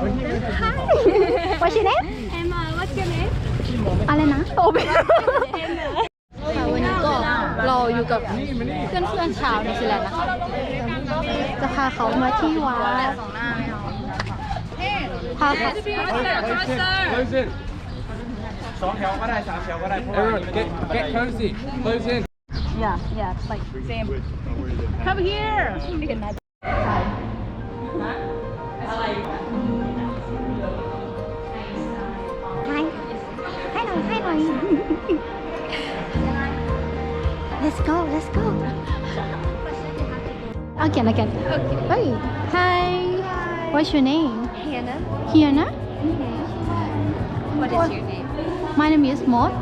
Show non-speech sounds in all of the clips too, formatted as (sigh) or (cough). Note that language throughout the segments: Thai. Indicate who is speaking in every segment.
Speaker 1: What's your name
Speaker 2: Emma what's your name
Speaker 1: อะไรนะโอเปค่ะวันนี้ก็เราอยู่กับเพื่อนเพื่อนๆชาวนิวซีแลนด์นะคะจะพาเขามาที่วัดพาเขา
Speaker 3: Close in สองแถวก็ได้สามแถวก็ได้ Everyone get get cozy close in
Speaker 1: yeah yeah like same
Speaker 2: come here
Speaker 1: again again. Hey. Hi. What's your name?
Speaker 2: Hannah.
Speaker 1: Hiana
Speaker 2: what is your name?
Speaker 1: My name is Maud.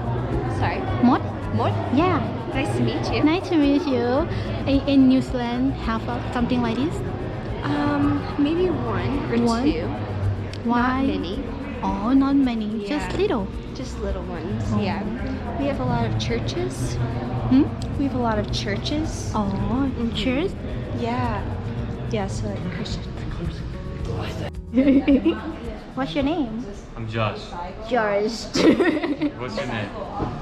Speaker 2: Sorry.
Speaker 1: Maud?
Speaker 2: Maud?
Speaker 1: Yeah.
Speaker 2: Nice to meet you.
Speaker 1: Nice to meet you. In, in New Zealand have something like this?
Speaker 2: Um maybe one or
Speaker 1: One?
Speaker 2: two.
Speaker 1: Why?
Speaker 2: not many.
Speaker 1: Oh not many. Just little.
Speaker 2: Just little ones
Speaker 1: Oh.
Speaker 2: yeah. We have a lot of churches.
Speaker 1: Hmm?
Speaker 2: we have a lot of churches.
Speaker 1: Oh cheers
Speaker 2: yeah yeah so like Christian (laughs)
Speaker 1: what's your name
Speaker 4: I'm Josh.
Speaker 1: George (laughs)
Speaker 4: What's your name?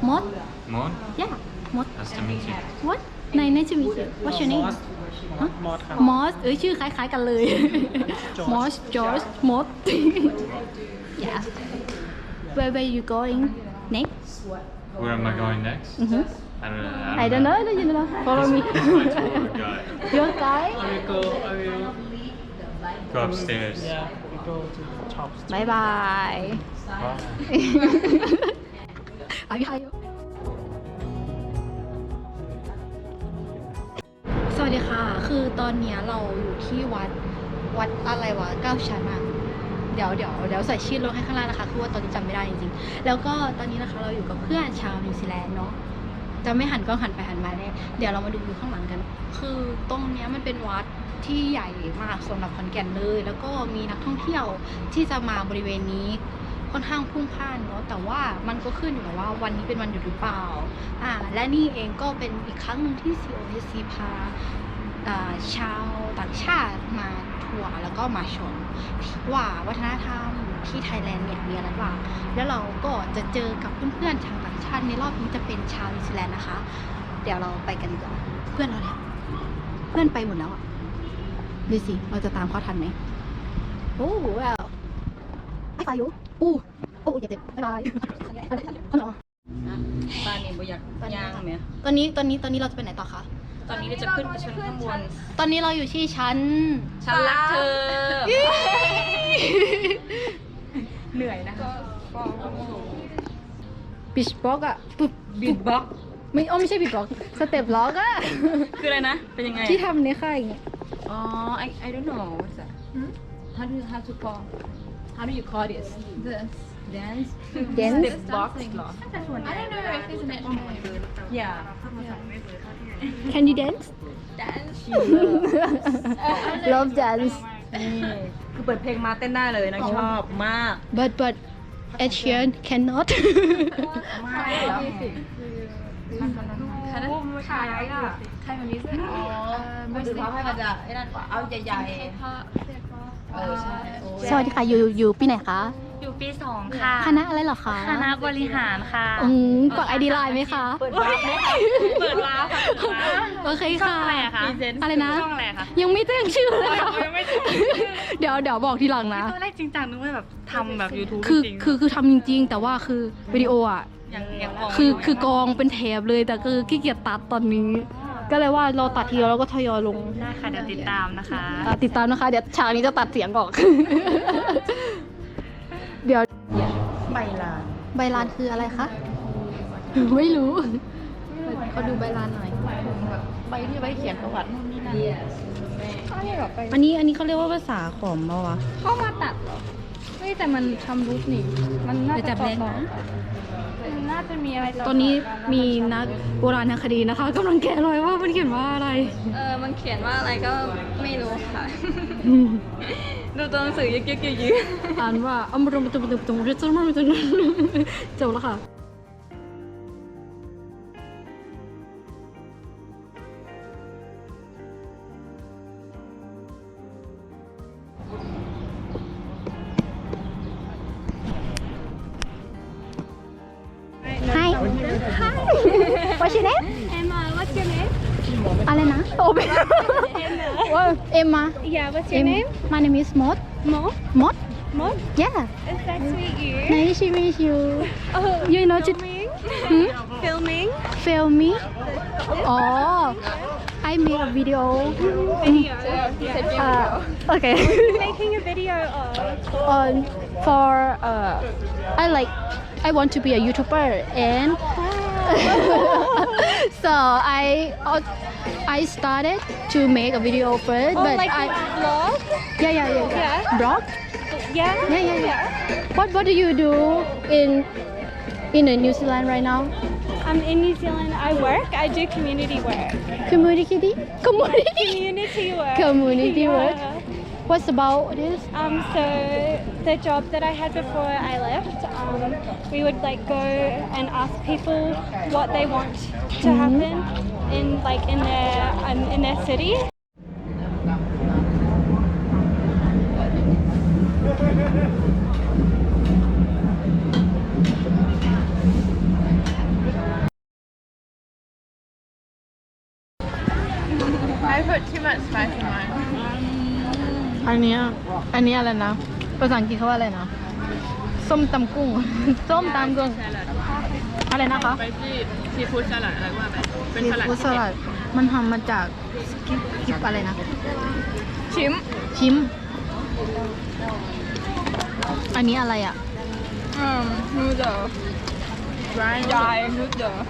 Speaker 1: Maud
Speaker 4: Mon?
Speaker 1: yeah Maud
Speaker 4: Nice to meet you.
Speaker 1: what nice nice to meet you what's your name มอสมอสเอ้ยชื่อคล้ายๆกันเลย มอส จอร์จมอส yeah where where you going next
Speaker 4: Where am I going next?
Speaker 1: Mhm.
Speaker 4: I don't know.
Speaker 1: I don't know I don't know follow me
Speaker 4: Tour guide.
Speaker 1: your guy
Speaker 4: Go upstairs.
Speaker 1: บายบาย
Speaker 4: Bye.
Speaker 1: บายบายสวัสดีค่ะ คือตอนเนี้ยเราอยู่ที่วัดวัดอะไรวะเก้าชั้นอะเดี๋ยวเดี๋ยวเดี๋ยวใส่ชื่อลงให้ข้างล่างนะคะ คือว่าตอนนี้จำไม่ได้จริงๆ แล้วก็ตอนนี้นะคะเราอยู่กับเพื่อนชาวนิวซีแลนด์เนาะ จะไม่หันกล้องหันไปหันมาแน่เดี๋ยวเรามาดูข้างหลังกัน คือตรงเนี้ยมันเป็นวัดที่ใหญ่มากสำหรับขอนแก่นเลย แล้วก็มีนักท่องเที่ยวที่จะมาบริเวณนี้ค่อนข้างพุ่งพ่านเนาะแต่ว่ามันก็ขึ้นอยู่กับว่าวันนี้เป็นวันหยุดหรือเปล่าอ่า และนี่เองก็เป็นอีกครั้งหนึ่งที่ COSC พาชาวต่างชาติมา ทัวร์แล้วก็มาชมว่าวัฒนธรรมที่ไทยแลนด์เนี่ยมีอะไรบ้างแล้วเราก็จะเจอกับเพื่อนๆชาวต่างชาติในรอบนี้จะเป็นชาวนิวซีแลนด์นะคะ เดี๋ยวเราไปกันดีกว่าเพื่อนเราเนี่ยเพื่อนไปหมดแล้วอะดูสิเราจะตามเขาทันไหมโอ้ว้าวไอ้ไฟอยู่อู้โอ้เจ็บเจ็บบ๊ายบายฮัลโหล
Speaker 5: บ้านนี่บ่อยากย่างไหม
Speaker 1: ตอนนี้ตอนนี้ตอนนี้เราจะไปไหนต่อคะ
Speaker 5: ตอนนี้เราจะขึ้นไปชั้นข้างบน
Speaker 1: ตอนนี้เราอยู่ที่ชั้น
Speaker 5: ฉันรักเธอ
Speaker 1: เหนื่อยนะคะบิชบ็อกอะปุ๊บ
Speaker 5: บีทบ็อก
Speaker 1: ไม่อ๋อไม่ใช่บิชบ็อกสเต็ปล็อกอะ
Speaker 5: คืออะไรนะ เป็นยังไง
Speaker 1: ที่ทำในค่ายอย่างเงี้ย
Speaker 5: อ๋อ I I don't know what's that how do you how to call how do you call this this dance
Speaker 1: Dance?
Speaker 5: step box เหรอ
Speaker 2: I don't know if there's an actual name
Speaker 5: yeah
Speaker 1: Can you dance
Speaker 5: dance
Speaker 1: Love dance
Speaker 5: นี่คือเปิดเพลงมาเต้นได้เลยนะชอบมาก
Speaker 1: but but Ed Sheeran cannot
Speaker 2: คณะขายอะใครมันนี้สิอ๋อ
Speaker 5: ไม่ดูเขาให้มันจะไอ้นั่นกว่าเอาใหญ่
Speaker 2: พระเสกว่า
Speaker 5: ๆเออใช่
Speaker 1: สวัสดีค่ะ อยู่อยู่ปีไหนคะ
Speaker 6: อยู่ปีสองค่ะ
Speaker 1: คณะอะไรเหรอคะ
Speaker 6: คณะบริหารค่ะ
Speaker 1: อืมกดไอดีไลน์ไหมคะ
Speaker 5: เปิดวาร์ปไหมคะ
Speaker 6: เปิดร้านค่ะเปิดร้าน
Speaker 1: โอเค
Speaker 6: ช่อง
Speaker 1: ค่ะ
Speaker 6: อะไรอะคะ
Speaker 1: อะไรนะ
Speaker 6: ช่องอะไรคะ
Speaker 1: ยังไม่แจ้งชื่อเลยค่ะ
Speaker 6: ยังไม่แจ้งชื่อ
Speaker 1: เดี๋ยวเดี๋ยวบอกทีหลังนะ
Speaker 6: ตอนแรกจริงจังนึกว่าแบบทำแบบ YouTube
Speaker 1: คือ
Speaker 6: จริงๆ
Speaker 1: คือคือทำจริง ๆ แต่ว่าคือวิดีโออะ
Speaker 6: ยังยังกอง
Speaker 1: คือ
Speaker 6: ไม่ยู่
Speaker 1: คือกองเป็นแถบเลยแต่คือขี้เกียจตัดตอนนี้ ก็เลยว่าเราตัดทีเดียวแล้วก็ทยอยลง
Speaker 6: ได้ค่ะเดี๋ยวติดตามนะคะ
Speaker 1: อะติดตามนะคะ เดี๋ยวฉากนี้จะตัดเสียงออก เดี๋ยว
Speaker 5: ใบลาน
Speaker 1: ใบลานคืออะไรคะ ไม่รู้เขาดูใบลานหน่อย
Speaker 5: ใบที่ใบเขียนประวัตินู่นนี่นั่น
Speaker 1: อันนี้อันนี้เขาเรียกว่าภาษาขอมปะวะ
Speaker 2: เข้ามาตัดเหรอเฮ้ยแต่มันทำรูทนี่ มันน่า
Speaker 1: เดี๋ยว
Speaker 2: จะ
Speaker 1: จับแรงนะ
Speaker 2: มันน่าจะมีอะไร
Speaker 1: ตอนนี้มีนักโบราณคดีนะคะกำลังแกะรอยว่ามันเขียนว่าอะไร
Speaker 2: เออ มันเขียนว่าอะไรก็ไม่รู้ค่ะ ดูตัวหนังสือยึกยึกยึ
Speaker 1: อ่านว่าอมรุมตุมตุมตุมริจุมรุมตุมจบแล้วค่ะ What's your name?
Speaker 2: Emma, what's your name?
Speaker 1: อะไรนะโอเบ Uh, Emma.
Speaker 2: Yeah, what's
Speaker 1: your Em- name? My name is Mot.
Speaker 2: Mo?
Speaker 1: Mot?
Speaker 2: Mo?
Speaker 1: Yeah.
Speaker 2: It's nice to meet you.
Speaker 1: Nice to meet you. (laughs)
Speaker 2: Oh,
Speaker 1: You know to
Speaker 2: filming?
Speaker 1: Hmm? (laughs)
Speaker 2: filming?
Speaker 1: Filming? (laughs) Oh, I made a video.
Speaker 2: Video. Hmm. Yeah.
Speaker 1: Uh, okay.
Speaker 2: Making a video of.
Speaker 1: On for uh, I like. I want to be a YouTuber and (laughs) so I I started to make a video first
Speaker 2: Oh
Speaker 1: but
Speaker 2: like
Speaker 1: I
Speaker 2: vlog?
Speaker 1: Yeah yeah yeah,
Speaker 2: Yeah.
Speaker 1: blog?
Speaker 2: Yeah
Speaker 1: yeah yeah yeah. what what do you do in in uh, New Zealand right now?
Speaker 2: I'm in New Zealand. I work. I do community work.
Speaker 1: Community? Community
Speaker 2: Community work.
Speaker 1: Community work.
Speaker 2: Yeah.
Speaker 1: what's about this
Speaker 2: Um, so the job that I had before I left, um, we would like go and ask people what they want to happen in like in their um, in their city. (laughs)
Speaker 1: อันเนี้ยอันนี้อะไรนะ ภาษาอังกฤษเขาว่าอะไรนะ ส้มตำกุ้ง ส้มตำกุ้ง อะไรนะคะ
Speaker 5: ไปที่ซีฟู้ดสลัดอะไรว่าไปเป็น
Speaker 1: ซี
Speaker 5: สลัด
Speaker 1: ฟู้ดสลัด มันทำมาจากกิบกิบอะไรนะ
Speaker 5: ชิม
Speaker 1: ชิม อันนี้อะไรอะ
Speaker 5: อืมนูเดลดรายดรายนูเดล
Speaker 1: หั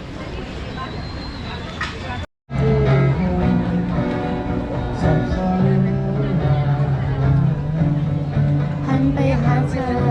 Speaker 1: Johnson.